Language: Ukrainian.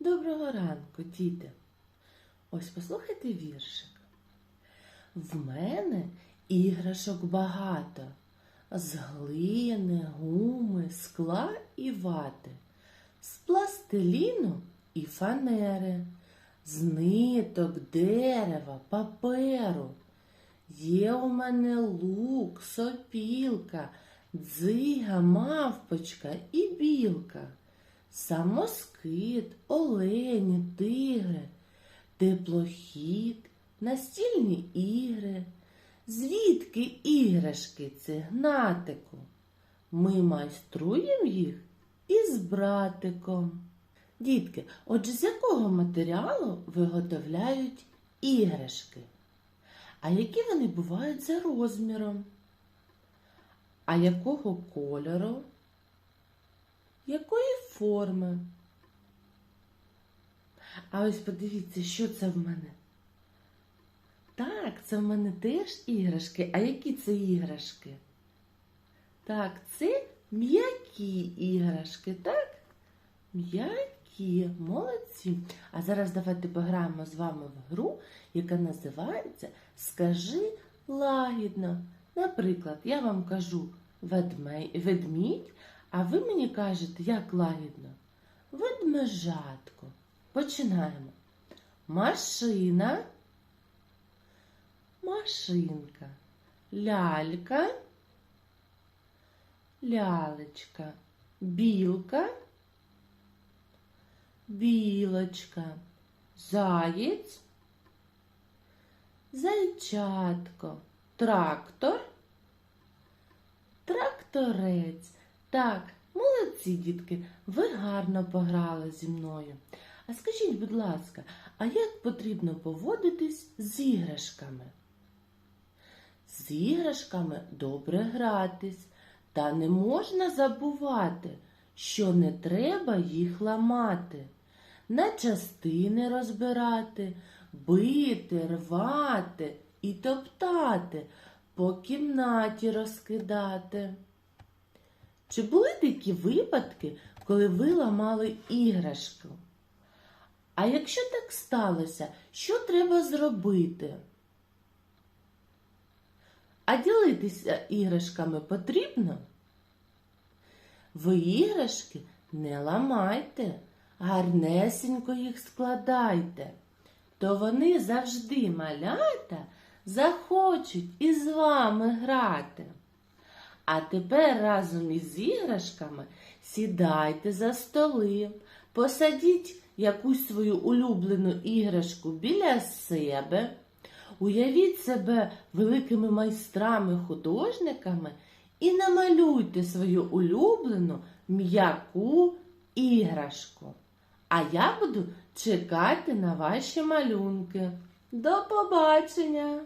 Доброго ранку, діти. Ось послухайте віршик. В мене іграшок багато, з глини, гуми, скла і вати, з пластиліну і фанери, з ниток, дерева, паперу. Є у мене лук, сопілка, дзига, мавпочка і білка, самоскид, олені, тигри, теплохід, настільні ігри. Звідки іграшки це гнатику? Ми майструємо їх із братиком. Дітки, отже, з якого матеріалу виготовляють іграшки? А які вони бувають за розміром? А якого кольору? Якої форми? А ось подивіться, що це в мене. Так, це в мене теж іграшки. А які це іграшки? Так, це м'які іграшки, так? М'які, молодці. А зараз давайте пограємо з вами в гру, яка називається Скажи лагідно. Наприклад, я вам кажу ведмідь, а ви мені кажете, як лагідно? Ведмежатко. Починаємо. Машина, машинка, лялька, лялечка, білка, білочка, заєць, зайчатко, трактор, тракторець. Так, молодці, дітки, ви гарно пограли зі мною. А скажіть, будь ласка, а як потрібно поводитись з іграшками? З іграшками добре гратись, та не можна забувати, що не треба їх ламати, на частини розбирати, бити, рвати і топтати, по кімнаті розкидати. Чи були такі випадки, коли ви ламали іграшку? А якщо так сталося, що треба зробити? А ділитися іграшками потрібно? Ви іграшки не ламайте, гарнесенько їх складайте, то вони завжди малята захочуть із вами грати. А тепер разом із іграшками сідайте за столи, посадіть якусь свою улюблену іграшку біля себе, уявіть себе великими майстрами-художниками і намалюйте свою улюблену м'яку іграшку. А я буду чекати на ваші малюнки. До побачення!